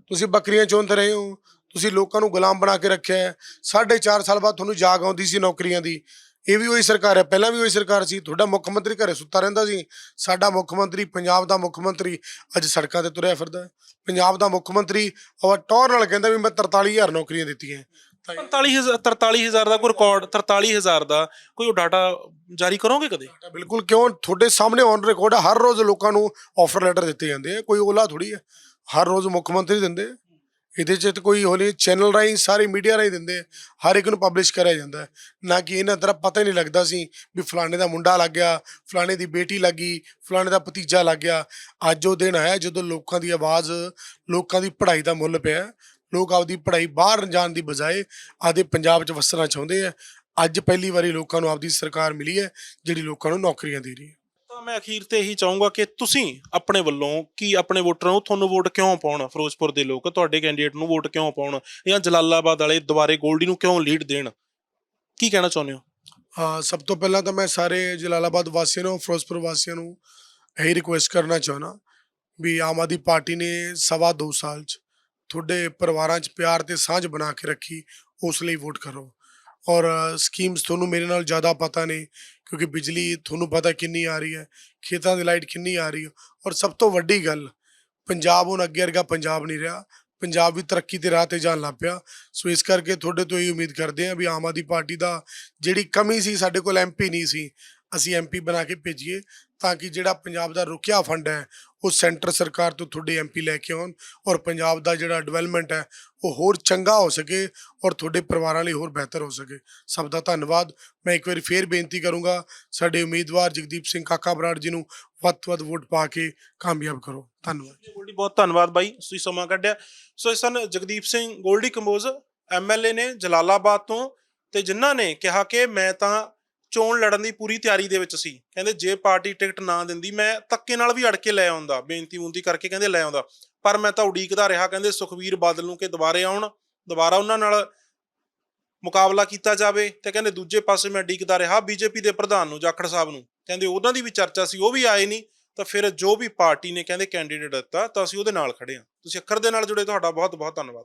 ਤੁਸੀਂ ਬੱਕਰੀਆਂ ਚੋਂਦੇ ਰਹੇ ਹੋ ਤੁਸੀਂ ਲੋਕਾਂ ਨੂੰ ਗੁਲਾਮ ਬਣਾ ਕੇ ਰੱਖਿਆ ਹੈ। ਸਾਢੇ ਚਾਰ ਸਾਲ ਬਾਅਦ ਤੁਹਾਨੂੰ ਜਾਗ ਆਉਂਦੀ ਸੀ ਨੌਕਰੀਆਂ ਦੀ। ਇਹ ਵੀ ਉਹੀ ਸਰਕਾਰ ਹੈ ਪਹਿਲਾਂ ਵੀ ਉਹੀ ਸਰਕਾਰ ਸੀ। ਤੁਹਾਡਾ ਮੁੱਖ ਮੰਤਰੀ ਘਰੇ ਸੁੱਤਾ ਰਹਿੰਦਾ ਸੀ। ਸਾਡਾ ਮੁੱਖ ਮੰਤਰੀ ਪੰਜਾਬ ਦਾ ਮੁੱਖ ਮੰਤਰੀ ਅੱਜ ਸੜਕਾਂ ਤੇ ਤੁਰਿਆ ਫਿਰਦਾ ਹੈ। ਪੰਜਾਬ ਦਾ ਮੁੱਖ ਮੰਤਰੀ ਉਹ ਟੌਰ ਨਾਲ ਕਹਿੰਦਾ ਵੀ ਮੈਂ 43000 ਨੌਕਰੀਆਂ ਦਿੱਤੀਆਂ ਤਾਂ 45000 43000 ਦਾ ਕੋਈ ਰਿਕਾਰਡ 43000 ਦਾ ਕੋਈ ਡਾਟਾ ਜਾਰੀ ਕਰੋਗੇ ਕਦੇ ਬਿਲਕੁਲ ਕਿਉਂ ਤੁਹਾਡੇ ਸਾਹਮਣੇ ਔਨ ਰਿਕਾਰਡ ਹਰ ਰੋਜ਼ ਲੋਕਾਂ ਨੂੰ ਆਫਰ ਲੈਟਰ ਦਿੱਤੇ ਜਾਂਦੇ ਆ ਕੋਈ ਓਲਾ ਥੋੜੀ ਹੈ ਹਰ ਰੋਜ਼ ਮੁੱਖ ਮੰਤਰੀ ਦਿੰਦੇ ਆ। ਇਹਦੇ 'ਚ ਤਾਂ ਕੋਈ ਹੋਲੀ ਚੈਨਲ ਰਾਹੀਂ ਸਾਰੇ ਮੀਡੀਆ ਰਾਹੀਂ ਦਿੰਦੇ। ਹਰ ਇੱਕ ਨੂੰ ਪਬਲਿਸ਼ ਕਰਿਆ ਜਾਂਦਾ। ਨਾ ਕਿ ਇਹਨਾਂ ਤਰ੍ਹਾਂ ਪਤਾ ਹੀ ਨਹੀਂ ਲੱਗਦਾ ਸੀ ਵੀ ਫਲਾਣੇ ਦਾ ਮੁੰਡਾ ਲੱਗ ਗਿਆ ਫਲਾਣੇ ਦੀ ਬੇਟੀ ਲੱਗੀ ਫਲਾਣੇ ਦਾ ਭਤੀਜਾ ਲੱਗ ਗਿਆ ਅੱਜ ਉਹ ਦਿਨ ਆਇਆ ਜਦੋਂ ਲੋਕਾਂ ਦੀ ਆਵਾਜ਼ ਲੋਕਾਂ ਦੀ ਪੜ੍ਹਾਈ ਦਾ ਮੁੱਲ ਪਿਆ। ਲੋਕ ਆਪਦੀ ਪੜ੍ਹਾਈ ਬਾਹਰ ਜਾਣ ਦੀ ਬਜਾਏ ਆਦੇ ਪੰਜਾਬ 'ਚ ਵਸਣਾ ਚਾਹੁੰਦੇ ਆ। ਅੱਜ ਪਹਿਲੀ ਵਾਰੀ ਲੋਕਾਂ ਨੂੰ ਆਪਦੀ ਸਰਕਾਰ ਮਿਲੀ ਹੈ ਜਿਹੜੀ ਲੋਕਾਂ ਨੂੰ ਨੌਕਰੀਆਂ ਦੇ ਰਹੀ ਹੈ। ਤਾਂ ਮੈਂ ਅਖੀਰ ਤੇ ਇਹੀ ਚਾਹੂੰਗਾ ਕਿ ਤੁਸੀਂ ਆਪਣੇ ਵੱਲੋਂ ਕੀ ਆਪਣੇ ਵੋਟਰਾਂ ਨੂੰ ਤੁਹਾਨੂੰ ਵੋਟ ਕਿਉਂ ਪਾਉਣ? ਫਿਰੋਜ਼ਪੁਰ ਦੇ ਲੋਕ ਤੁਹਾਡੇ ਕੈਂਡੀਡੇਟ ਨੂੰ ਵੋਟ ਕਿਉਂ ਪਾਉਣ? ਜਾਂ ਜਲਾਲਾਬਾਦ ਵਾਲੇ ਦੁਬਾਰੇ ਗੋਲਡੀ ਨੂੰ ਕਿਉਂ ਲੀਡ ਦੇਣ? ਕੀ ਕਹਿਣਾ ਚਾਹੁੰਦੇ ਹੋ? ਸਭ ਤੋਂ ਪਹਿਲਾਂ ਤਾਂ ਮੈਂ ਸਾਰੇ ਜਲਾਲਾਬਾਦ ਵਾਸੀਆਂ ਨੂੰ ਫਿਰੋਜ਼ਪੁਰ ਵਾਸੀਆਂ ਨੂੰ ਇਹੀ ਰਿਕੁਐਸਟ ਕਰਨਾ ਚਾਹਣਾ ਵੀ ਆਮ ਆਦਮੀ ਪਾਰਟੀ ਨੇ ਸਵਾ ਦੋ ਸਾਲ ਚ ਤੁਹਾਡੇ ਪਰਿਵਾਰਾਂ ਚ ਪਿਆਰ ਤੇ ਸਾਂਝ ਬਣਾ ਕੇ ਰੱਖੀ, ਉਸ ਲਈ ਵੋਟ ਕਰੋ। ਔਰ ਸਕੀਮਸ ਤੁਹਾਨੂੰ ਮੇਰੇ ਨਾਲ ਜ਼ਿਆਦਾ ਪਤਾ ਨੇ, ਕਿਉਂਕਿ ਬਿਜਲੀ ਤੁਹਾਨੂੰ ਪਤਾ ਕਿੰਨੀ ਆ ਰਹੀ ਹੈ, ਖੇਤਾਂ ਦੀ ਲਾਈਟ ਕਿੰਨੀ ਆ ਰਹੀ ਹੈ। ਔਰ ਸਭ ਤੋਂ ਵੱਡੀ ਗੱਲ, ਪੰਜਾਬ ਹੁਣ ਅੱਗੇ ਵਰਗਾ ਪੰਜਾਬ ਨਹੀਂ ਰਿਹਾ, ਪੰਜਾਬ ਵੀ ਤਰੱਕੀ ਦੇ ਰਾਹ ਤੇ ਜਾਣ ਲੱਗ ਪਿਆ। ਸੋ ਇਸ ਕਰਕੇ ਤੁਹਾਡੇ ਤੋਂ ਇਹ ਉਮੀਦ ਕਰਦੇ ਹਾਂ ਵੀ ਆਮ ਆਦਮੀ ਪਾਰਟੀ ਦਾ ਜਿਹੜੀ ਕਮੀ ਸੀ ਸਾਡੇ ਕੋਲ ਐਮਪੀ ਨਹੀਂ ਸੀ, ਅਸੀਂ ਐਮਪੀ ਬਣਾ ਕੇ ਭੇਜੀਏ। ਤਾਂ ਕਿ ਜਿਹੜਾ ਪੰਜਾਬ ਦਾ ਰੁਕਿਆ ਫੰਡ ਹੈ, ਉਹ ਸੈਂਟਰ ਸਰਕਾਰ ਤੋਂ ਤੁਹਾਡੇ ਐਮਪੀ ਲੈ ਕੇ ਆਉਣ ਔਰ ਪੰਜਾਬ ਦਾ ਜਿਹੜਾ ਡਿਵੈਲਪਮੈਂਟ ਹੈ, ਉਹ ਹੋਰ ਚੰਗਾ ਹੋ ਸਕੇ ਔਰ ਤੁਹਾਡੇ ਪਰਿਵਾਰਾਂ ਲਈ ਹੋਰ ਬਿਹਤਰ ਹੋ ਸਕੇ। ਸਭ ਦਾ ਧੰਨਵਾਦ। ਮੈਂ ਇੱਕ ਵਾਰੀ ਫੇਰ ਬੇਨਤੀ ਕਰੂੰਗਾ, ਸਾਡੇ ਉਮੀਦਵਾਰ ਜਗਦੀਪ ਸਿੰਘ ਕਾਕਾ ਬਰਾੜ ਜੀ ਨੂੰ ਵੱਧ ਤੋਂ ਵੱਧ ਵੋਟ ਪਾ ਕੇ ਕਾਮਯਾਬ ਕਰੋ। ਧੰਨਵਾਦ। ਗੋਲਡੀ ਬਹੁਤ ਧੰਨਵਾਦ ਬਾਈ, ਤੁਸੀਂ ਸਮਾਂ ਕੱਢਿਆ। ਸੋ ਇਹ ਸਨ ਜਗਦੀਪ ਸਿੰਘ ਗੋਲਡੀ ਕੰਬੋਜ ਐਮਐਲਏ ਨੇ ਜਲਾਲਾਬਾਦ ਤੋਂ ਤੇ ਜਿਨ੍ਹਾਂ ਨੇ ਕਿਹਾ ਕਿ ਮੈਂ ਤਾਂ ਚੋਣ ਲੜਨ ਦੀ ਪੂਰੀ ਤਿਆਰੀ ਦੇ ਵਿੱਚ ਸੀ। ਕਹਿੰਦੇ ਜੇ ਪਾਰਟੀ ਟਿਕਟ ਨਾ ਦਿੰਦੀ, ਮੈਂ ਧੱਕੇ ਨਾਲ ਵੀ ਅੜ ਕੇ ਲੈ ਆਉਂਦਾ, ਬੇਨਤੀ ਬੁੰਤੀ ਕਰਕੇ ਕਹਿੰਦੇ ਲੈ ਆਉਂਦਾ। ਪਰ ਮੈਂ ਤਾਂ ਉਡੀਕਦਾ ਰਿਹਾ, ਕਹਿੰਦੇ ਸੁਖਵੀਰ ਬਾਦਲ ਨੂੰ ਕਿ ਦੁਬਾਰੇ ਆਉਣ, ਦੁਬਾਰਾ ਉਹਨਾਂ ਨਾਲ ਮੁਕਾਬਲਾ ਕੀਤਾ ਜਾਵੇ। ਤੇ ਕਹਿੰਦੇ ਦੂਜੇ ਪਾਸੇ ਮੈਂ ਉਡੀਕਦਾ ਰਿਹਾ ਬੀਜੇਪੀ ਦੇ ਪ੍ਰਧਾਨ ਨੂੰ, ਜਾਖੜ ਸਾਹਿਬ ਨੂੰ। ਕਹਿੰਦੇ ਉਹਨਾਂ ਦੀ ਵੀ ਚਰਚਾ ਸੀ, ਉਹ ਵੀ ਆਏ ਨਹੀਂ, ਤਾਂ ਫਿਰ ਜੋ ਵੀ ਪਾਰਟੀ ਨੇ ਕਹਿੰਦੇ ਕੈਂਡੀਡੇਟ ਦਿੱਤਾ, ਤਾਂ ਅਸੀਂ ਉਹਦੇ ਨਾਲ ਖੜੇ ਹਾਂ। ਤੁਸੀਂ ਅੱਖਰ ਦੇ ਨਾਲ ਜੁੜੇ, ਤੁਹਾਡਾ ਬਹੁਤ ਬਹੁਤ ਧੰਨਵਾਦ।